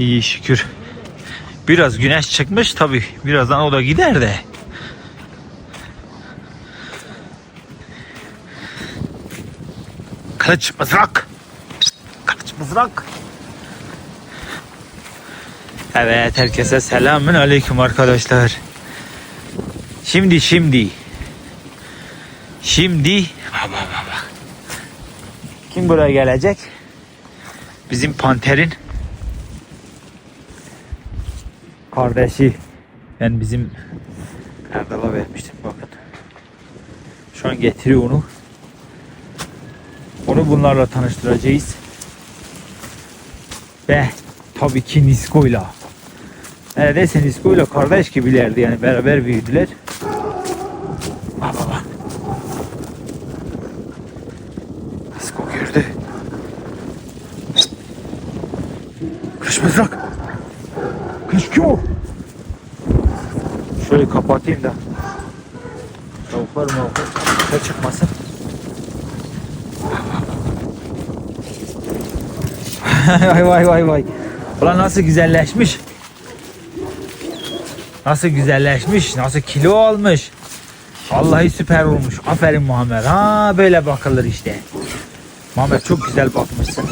İyi şükür. Biraz güneş çıkmış tabi. Birazdan o da gider de. Kılıç mızrak. Kılıç mızrak. Evet herkese selamün aleyküm arkadaşlar. Şimdi şimdi. Şimdi. Bak bak. Kim buraya gelecek? Bizim panterin kardeşi. Ben bizim Erdal'a vermiştim bakın. Şu an getiriyor onu. Onu bunlarla tanıştıracağız. Ve tabii ki Nisko'yla. Neredeyse Nisko'yla kardeş gibilerdi yani beraber büyüdüler. Bak bak bak. Nisko gördü. Kış mızrak. Kış kim o? Şöyle kapatayım da. Tavuklar mavuklar dışarı çıkmasın. vay vay vay vay. Ulan nasıl güzelleşmiş. Nasıl güzelleşmiş. Nasıl kilo almış. Vallahi süper olmuş. Aferin Muhammed. Ha böyle bakılır işte. Muhammed çok güzel bakmışsın.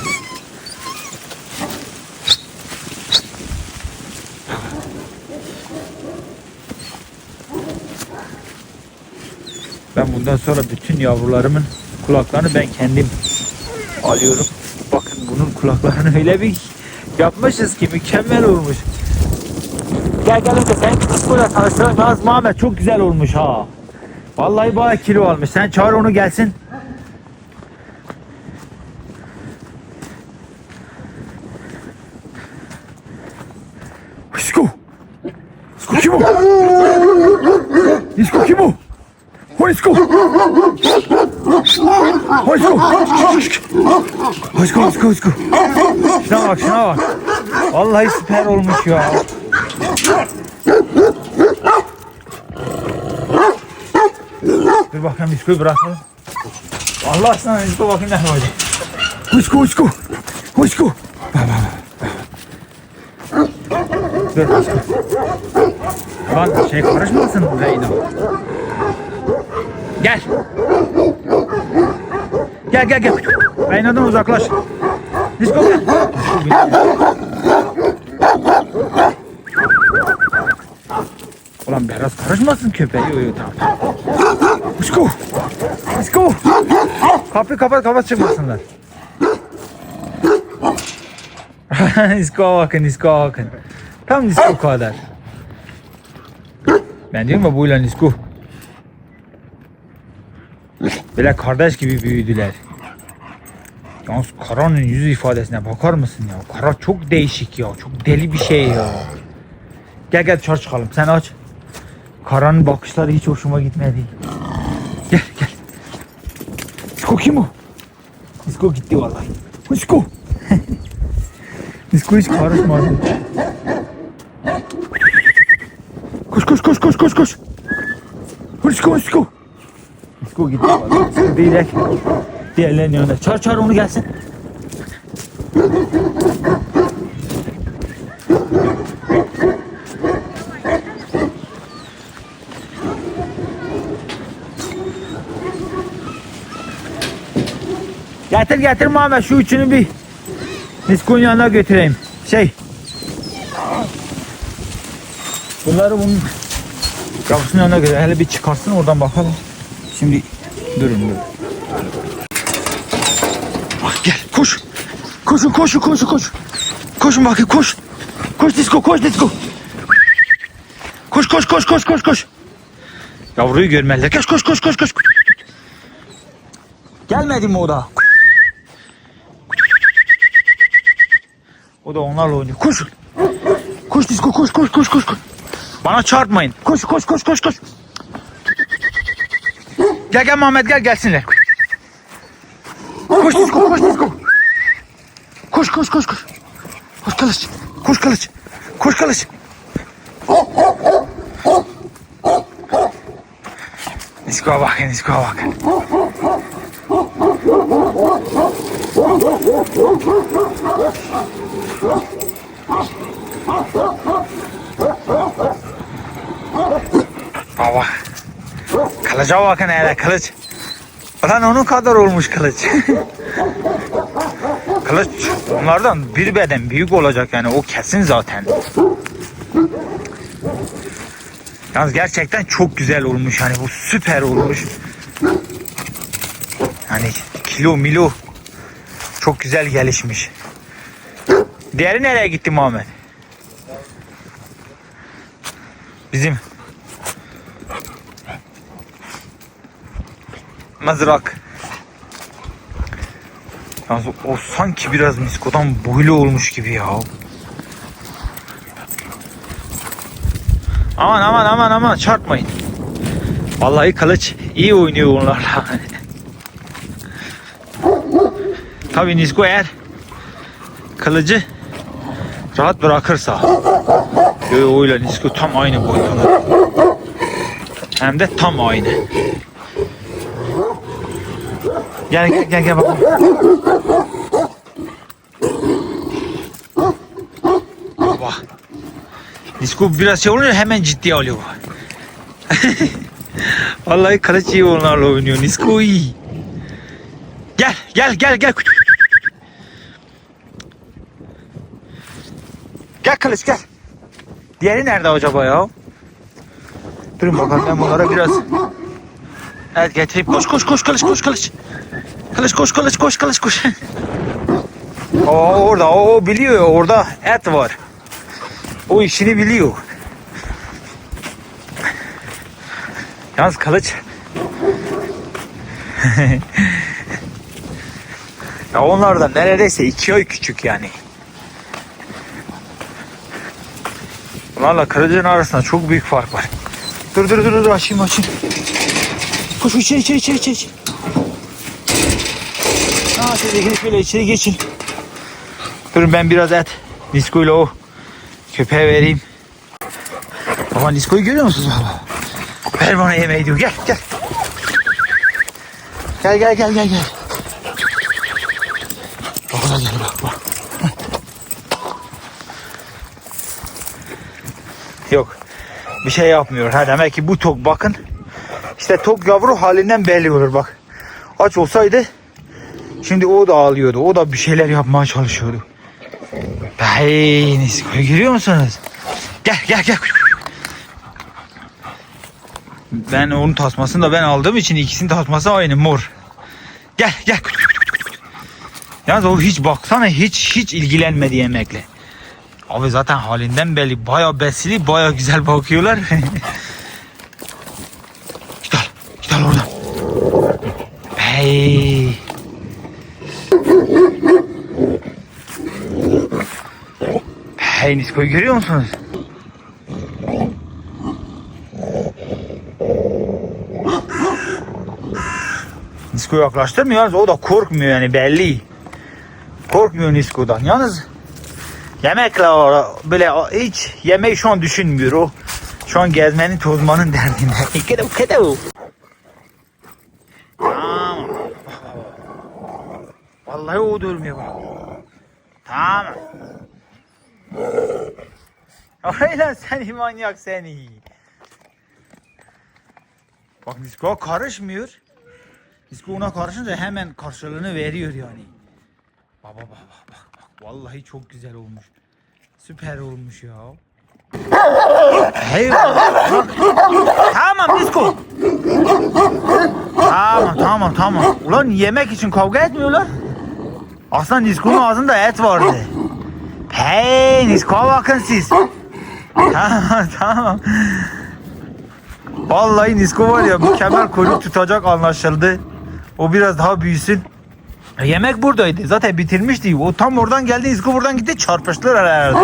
Bundan sonra bütün yavrularımın kulaklarını ben kendim alıyorum. Bakın bunun kulaklarını öyle bir yapmışız ki mükemmel olmuş. Gel gelin de sen böyle tanıştıralım. Yalnız Muhammed çok güzel olmuş ha. Vallahi bayağı kilo almış. Sen çağır onu gelsin. Isko. Isko kim o? Isko kim o? Ho Isko. Ho Isko. Ho Isko, Isko, Isko. Şuna bak, şuna bak. Vallahi süper olmuş ya. Dur bakayım Isko'yu bırakalım. Allah sana Isko bakayım ne yapacak. Isko, Isko. Isko. Bak, bak, bak. Dur Isko. Lan şey karışmasın Reyna. Gel. Gel gel gel. Reyna'dan uzaklaş. Disko gel. Disko. Ulan biraz karışmasın köpeği. Yo, yo, tamam. Disko. Disko. Kapıyı kapat kapat çıkmasınlar. Disko'ya bakın Disko'ya bakın. Tam Disko kadar. Ben diyorum ya bu ile Disko. Böyle kardeş gibi büyüdüler. Yalnız Kara'nın yüz ifadesine bakar mısın ya? Kara çok değişik ya. Çok deli bir şey ya. Gel gel dışarı çıkalım. Sen aç. Kara'nın bakışları hiç hoşuma gitmedi. Gel gel. Disko kim o? Disko gitti vallahi. Disko. Disko hiç karışmadı. Koş koş koş koş koş koş. Disko Disko. Disko gitti de diğerlerinin yanında. Çağır çağır onu gelsin. Getir getir Muhammed şu üçünü bir Disko'nun yanına götüreyim. Şey. Bunları bunun kapısının yanına götür. Hele bir çıkarsın oradan bakalım. Şimdi durun durun. Bak gel koş. Koşun koşun koşun koş. Koşun bakayım koş. Koş disko koş disko. Koş koş koş koş koş koş. Yavruyu görmeliler. Koş koş koş koş koş. Gelmedi mi o da? O da onlarla oynuyor. Koş. Koş disko koş koş koş koş. koş. Bana çarpmayın. Koş koş koş koş koş. Gel gel Muhammed gel gelsinler. Koş disko koş disko. Koş koş koş koş. Koş kılıç. Koş kılıç. Koş kılıç. Disko'ya bakın disko'ya bakın. Baba. Kılıca bakın hele kılıç. Ulan onun kadar olmuş kılıç. kılıç onlardan bir beden büyük olacak yani o kesin zaten. Yalnız gerçekten çok güzel olmuş hani bu süper olmuş. Hani kilo milo çok güzel gelişmiş. Diğeri nereye gitti Muhammed? Bizim mızrak. Yalnız o, sanki biraz miskodan boylu olmuş gibi ya. Aman aman aman aman çarpmayın. Vallahi kılıç iyi oynuyor onlarla. Tabii Nisko eğer kılıcı rahat bırakırsa. Yo yo öyle Nisko tam aynı boydalar. Hem de tam aynı. Gel gel gel gel bakalım. Baba. Nisko biraz şey olunca hemen ciddiye alıyor. Vallahi iyi onlarla oynuyor. Nisko iyi. Gel gel gel gel. Gel kılıç gel. Diğeri nerede acaba ya? Durun bakalım ben bunlara biraz Evet getireyim. Koş koş koş kılıç koş kılıç. Kılıç koş kılıç koş kılıç koş. o orada o biliyor orada et var. O işini biliyor. Yalnız kılıç ya onlardan neredeyse iki ay küçük yani. Bunlarla kılıcın arasında çok büyük fark var. Dur dur dur dur açayım açayım. Koş, içeri içeri içeri içeri. Siz ikiniz böyle içeri geçin. Durun ben biraz et. Nisko ile o köpeğe vereyim. Baba Nisko'yu görüyor musunuz baba? Ver bana yemeği diyor. Gel gel. Gel gel gel gel gel. Bak ona gel bak bak. Yok. Bir şey yapmıyor. Ha demek ki bu tok bakın. İşte tok yavru halinden belli olur bak. Aç olsaydı şimdi o da ağlıyordu. O da bir şeyler yapmaya çalışıyordu. Nisko'yu görüyor musunuz? Gel gel gel. Ben onun tasmasını da ben aldığım için ikisinin tasması aynı mor. Gel gel. Yalnız o hiç baksana hiç hiç ilgilenmedi yemekle. Abi zaten halinden belli baya besili baya güzel bakıyorlar. git al git al oradan. Hey. Hey Nisko'yu görüyor musunuz? Nisko yaklaştırmıyor yalnız o da korkmuyor yani belli. Korkmuyor Nisko'dan. Yalnız yemekle böyle hiç yemeği şu an düşünmüyor o. Şu an gezmenin tozmanın derdinde. Kedev kedev. Vallahi o durmuyor bak. Tamam. Aynen seni manyak seni. Bak Nisko karışmıyor. Nisko ona karışınca hemen karşılığını veriyor yani. Baba bak bak bak. Vallahi çok güzel olmuş. Süper olmuş ya. Bak. Tamam Nisko. Tamam tamam tamam. Ulan yemek için kavga etmiyorlar. Aslında Nisko'nun ağzında et vardı. Hey Nisko'ya bakın siz. tamam tamam. Vallahi Nisko var ya mükemmel kuyruk tutacak anlaşıldı. O biraz daha büyüsün. E, Yemek buradaydı. Zaten bitirmişti. O tam oradan geldi. Nisko buradan gitti. Çarpıştılar herhalde.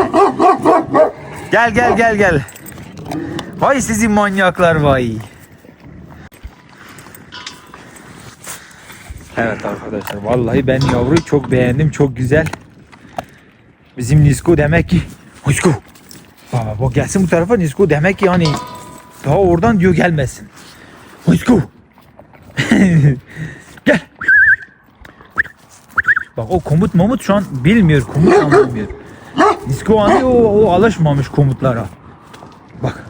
Gel gel gel gel. Vay sizin manyaklar vay. Evet arkadaşlar vallahi ben yavruyu çok beğendim. Çok güzel. Bizim Nisko demek ki Nisko. Baba bak gelsin bu tarafa Nisko demek ki hani daha oradan diyor gelmesin. Nisko. Gel. Bak o komut momut şu an bilmiyor. Komut anlamıyor. Nisko anne o, o alışmamış komutlara. Bak.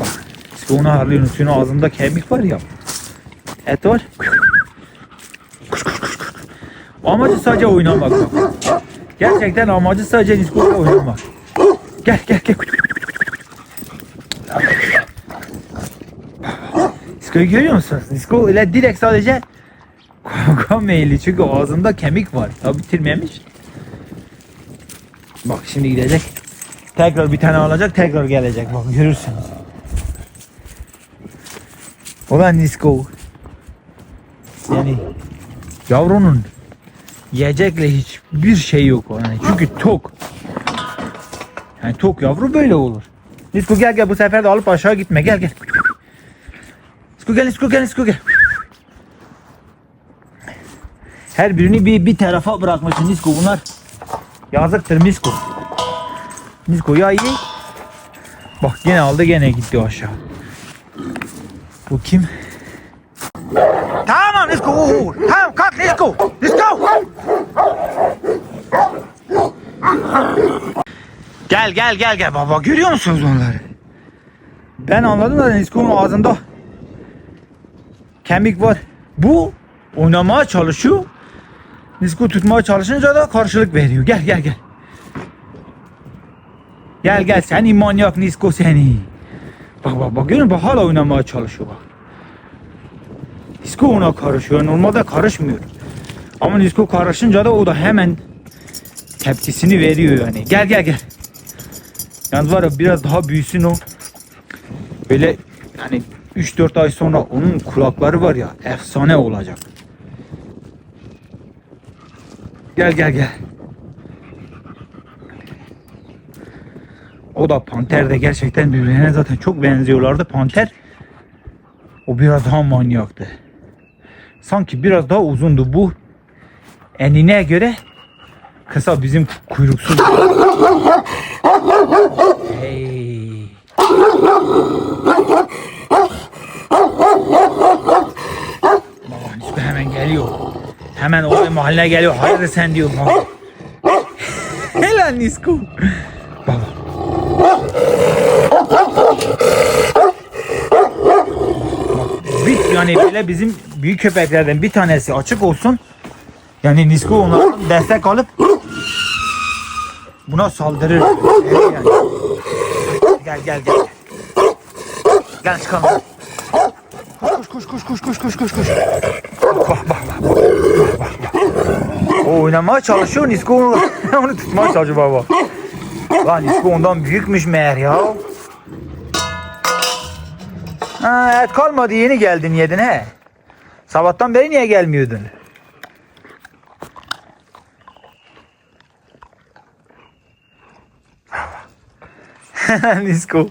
Bak. Nisko onu ağırlıyor. Nisko'nun ağzında kemik var ya. Et var. Amacı sadece oynamak bak. Gerçekten amacı sadece Nisko'yla oynamak. Gel gel gel. Nisko'yu görüyor musunuz? Nisko ile direkt sadece kavga meyilli çünkü ağzında kemik var. Tabi bitirmemiş. Bak şimdi gidecek. Tekrar bir tane alacak tekrar gelecek. Bak görürsünüz. Ulan Nisko. Yani yavrunun yiyecekle hiçbir şey yok. Yani çünkü tok. Yani tok yavru böyle olur. Nisko gel gel bu sefer de alıp aşağı gitme gel gel. Nisko gel Nisko gel Nisko gel. Her birini bir, bir tarafa bırakmışsın Nisko bunlar. Yazıktır Nisko. Nisko ya iyi. Bak gene aldı gene gitti aşağı. Bu kim? Tamam Nisko. Tamam kalk Nisko. Nisko. Gel gel gel gel baba görüyor musunuz onları? Ben anladım da Nisko'nun ağzında kemik var. Bu oynamaya çalışıyor. Nisko tutmaya çalışınca da karşılık veriyor. Gel gel gel. Gel gel seni manyak Nisko seni. Bak bak bak musun? Bak hala oynamaya çalışıyor bak. Nisko ona karışıyor. Normalde karışmıyor. Ama Nisko karışınca da o da hemen tepkisini veriyor yani. Gel gel gel. Yalnız var ya biraz daha büyüsün o. Böyle yani 3-4 ay sonra onun kulakları var ya efsane olacak. Gel gel gel. O da panter de gerçekten birbirine zaten çok benziyorlardı. Panter o biraz daha manyaktı. Sanki biraz daha uzundu bu. Enine göre kısa bizim kuyruksuz. Hey. Baba Nisko hemen geliyor. Hemen olay mahalline geliyor. Hayırdır sen diyor. Helal Nisko. Baba. Yani böyle bizim büyük köpeklerden bir tanesi açık olsun. Yani Nisko ona destek alıp buna saldırır. Yani. Gel gel gel. Gel çıkalım. Koş koş koş koş koş koş koş bak bak bak bak. bak. O oynamaya çalışıyor Nisko onu, onu tutmaya çalışıyor baba. Lan Nisko ondan büyükmüş meğer ya. Ha, et kalmadı yeni geldin yedin he. Sabahtan beri niye gelmiyordun? Nisko.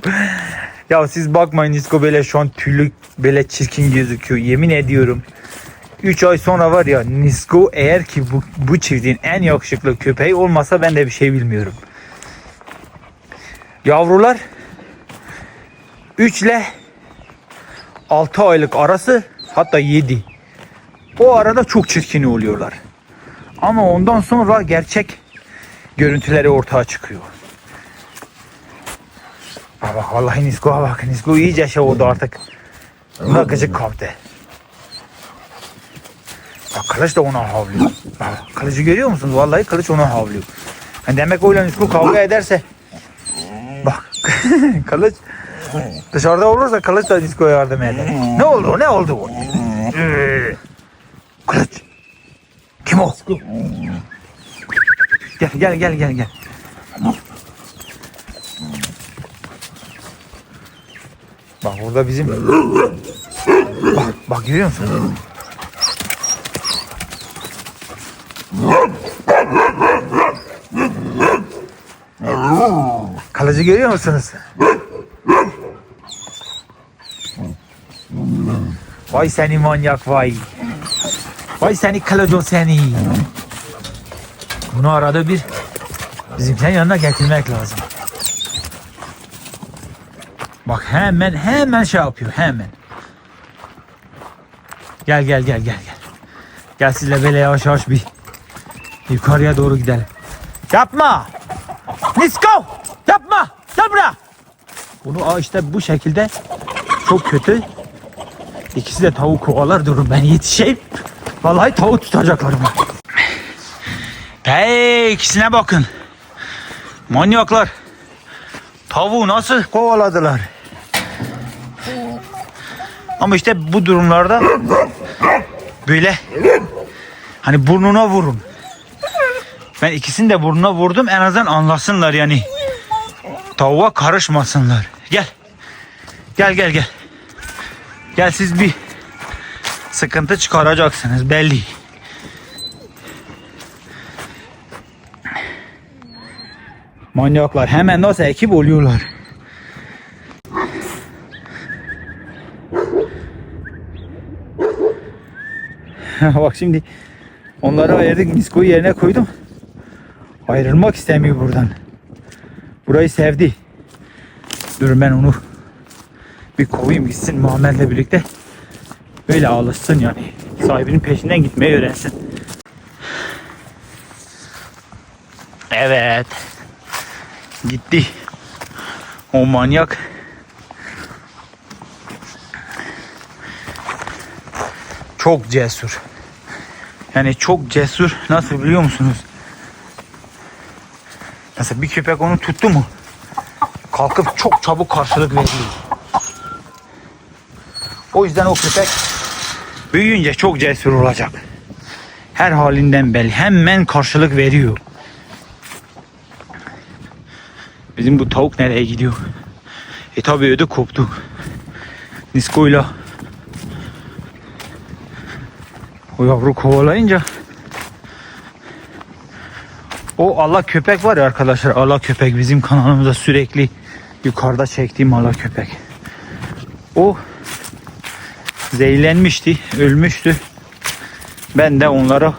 Ya siz bakmayın Nisko böyle şu an tüylü böyle çirkin gözüküyor. Yemin ediyorum. 3 ay sonra var ya Nisko eğer ki bu, bu çiftliğin en yakışıklı köpeği olmasa ben de bir şey bilmiyorum. Yavrular 3 ile 6 aylık arası hatta 7. O arada çok çirkin oluyorlar. Ama ondan sonra gerçek görüntüleri ortaya çıkıyor. Bak bak vallahi Nisko'ya bak. Nisko iyice şey oldu artık. Buna gıcık kaptı. Bak kılıç da ona havlıyor. Bak kılıcı görüyor musunuz? Vallahi kılıç ona havlıyor. Yani demek öyle Nisko kavga ederse bak kılıç dışarıda olursa kılıç da Nisko'ya yardım eder. Ne oldu? Ne oldu? Ee, Kılıç. Kim o? Gel gel gel gel gel. Bak burada bizim Bak bak görüyor musun? Kalıcı görüyor musunuz? Vay seni manyak vay. Vay seni kılıcı seni. Bunu arada bir bizimkilerin yanına getirmek lazım. Bak hemen hemen şey yapıyor hemen. Gel gel gel gel gel. Gel sizle böyle yavaş yavaş bir Yukarıya doğru gidelim. Yapma. Nisko. Yapma. Gel buraya. Bunu işte bu şekilde çok kötü. İkisi de tavuk kovalar durun ben yetişeyim. Vallahi tavuk tutacaklar mı? Hey ikisine bakın. Manyaklar. Tavuğu nasıl kovaladılar? Ama işte bu durumlarda böyle hani burnuna vurun. Ben ikisini de burnuna vurdum en azından anlasınlar yani. Tavuğa karışmasınlar. Gel. Gel gel gel. Gel siz bir sıkıntı çıkaracaksınız belli. Manyaklar hemen nasıl ekip oluyorlar. Bak şimdi onları ayırdık miskoyu yerine koydum. Ayrılmak istemiyor buradan. Burayı sevdi. Dur ben onu bir kovayım gitsin Muhammed'le birlikte. Böyle alışsın yani. Sahibinin peşinden gitmeyi öğrensin. Evet. Gitti. O manyak. Çok cesur. Yani çok cesur. Nasıl biliyor musunuz? Mesela bir köpek onu tuttu mu? Kalkıp çok çabuk karşılık veriyor. O yüzden o köpek büyüyünce çok cesur olacak. Her halinden belli. Hemen karşılık veriyor. Bizim bu tavuk nereye gidiyor? E tabi ödü koptu. Nisko'yla o yavru kovalayınca o Allah köpek var ya arkadaşlar Allah köpek bizim kanalımızda sürekli yukarıda çektiğim Allah köpek. O zehirlenmişti, ölmüştü. Ben de onlara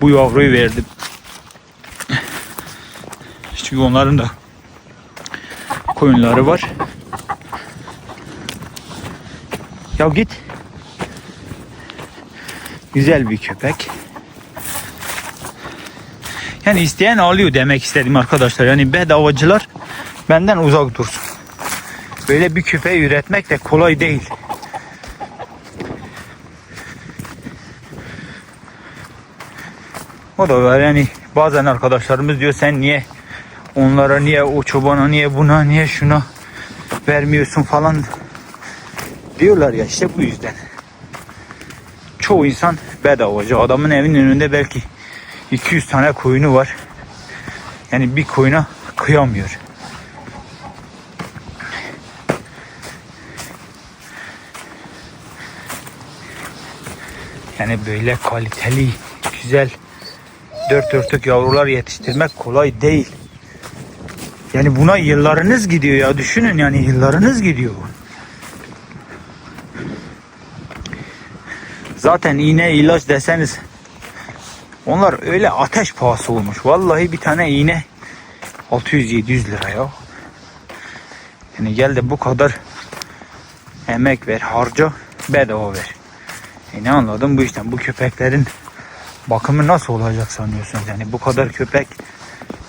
bu yavruyu verdim. Çünkü onların da koyunları var. Ya git. Güzel bir köpek. Yani isteyen alıyor demek istedim arkadaşlar. Yani bedavacılar benden uzak dursun. Böyle bir köpeği üretmek de kolay değil. O da var yani bazen arkadaşlarımız diyor sen niye onlara niye o çobana niye buna niye şuna vermiyorsun falan diyorlar ya işte bu yüzden. Çoğu insan bedavacı. Adamın evinin önünde belki 200 tane koyunu var. Yani bir koyuna kıyamıyor. Yani böyle kaliteli, güzel, dört dörtlük yavrular yetiştirmek kolay değil. Yani buna yıllarınız gidiyor ya düşünün yani yıllarınız gidiyor. Zaten iğne ilaç deseniz onlar öyle ateş pahası olmuş. Vallahi bir tane iğne 600-700 lira ya. Yani gel de bu kadar emek ver, harca, bedava ver. E ne anladım bu işten? Bu köpeklerin bakımı nasıl olacak sanıyorsunuz? Yani bu kadar köpek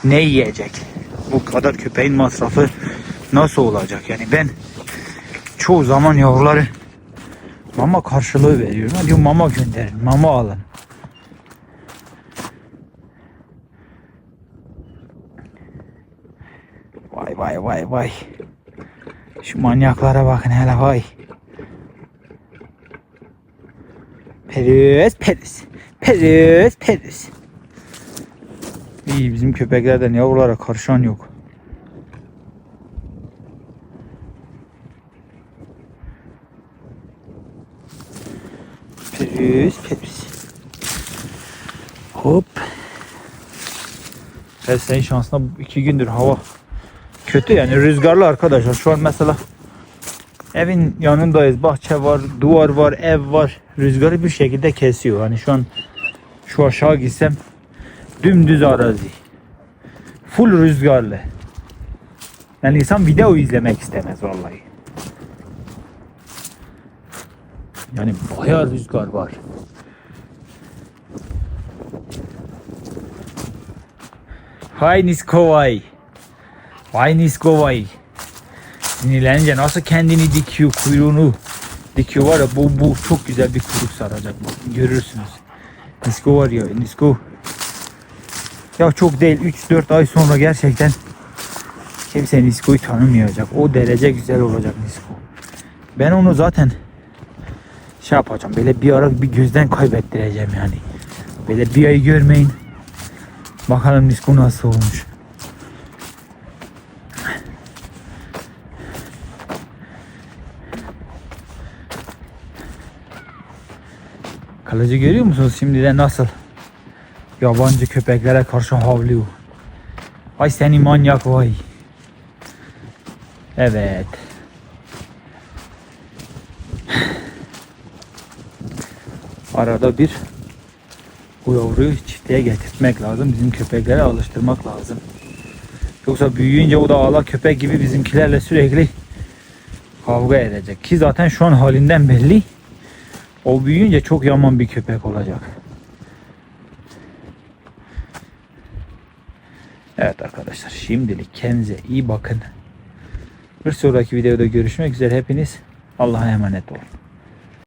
ne yiyecek? Bu kadar köpeğin masrafı nasıl olacak? Yani ben çoğu zaman yavruları mama karşılığı veriyorum. Diyor mama gönderin, mama alın. Vay vay vay vay. Şu manyaklara bakın hele vay. Perüz perüz. Perüz perüz. İyi bizim köpeklerden yavrulara karışan yok. Perüz perüz. Hop. Ben senin şansına iki gündür hava kötü yani rüzgarlı arkadaşlar. Şu an mesela evin yanındayız. Bahçe var, duvar var, ev var. Rüzgarı bir şekilde kesiyor. Hani şu an şu aşağı gitsem dümdüz arazi. Full rüzgarlı. Yani insan video izlemek istemez vallahi. Yani bayağı rüzgar var. Vay Nisko vay. Vay Nisko vay. Sinirlenince nasıl kendini dikiyor kuyruğunu. Dikiyor var ya bu, bu çok güzel bir kuyruk saracak. Görürsünüz. Nisko var ya Nisko. Ya çok değil 3-4 ay sonra gerçekten kimse Nisko'yu tanımayacak. O derece güzel olacak Nisko. Ben onu zaten şey yapacağım. Böyle bir ara bir gözden kaybettireceğim yani. Böyle bir ay görmeyin. Bakalım Nisko nasıl olmuş. Kalıcı görüyor musunuz şimdiden nasıl? Yabancı köpeklere karşı havlıyor. Ay seni manyak vay. Evet. Arada bir bu yavruyu çiftliğe getirtmek lazım. Bizim köpeklere alıştırmak lazım. Yoksa büyüyünce o da ağla köpek gibi bizimkilerle sürekli kavga edecek. Ki zaten şu an halinden belli. O büyüyünce çok yaman bir köpek olacak. Evet arkadaşlar şimdilik kendinize iyi bakın. Bir sonraki videoda görüşmek üzere hepiniz Allah'a emanet olun.